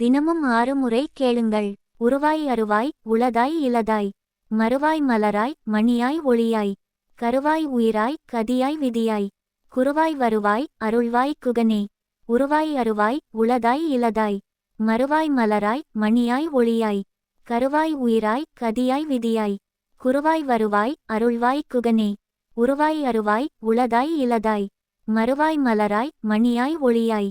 தினமும் ஆறு முறை கேளுங்கள். உருவாய் அருவாய் உளதாய் இலதாய் மறுவாய் மலராய் மணியாய் ஒளியாய். கருவாய் உயிராய் கதியாய் விதியாய். குருவாய் வருவாய் அருள்வாய் குகனே. உருவாய் அருவாய் உளதாய் இலதாய் மறுவாய் மலராய் மணியாய் ஒளியாய். கருவாய் உயிராய் கதியாய் விதியாய். குருவாய் வருவாய் அருள்வாய் குகனே. உருவாய் அருவாய் உளதாய் இலதாய் மறுவாய் மலராய் மணியாய் ஒளியாய்.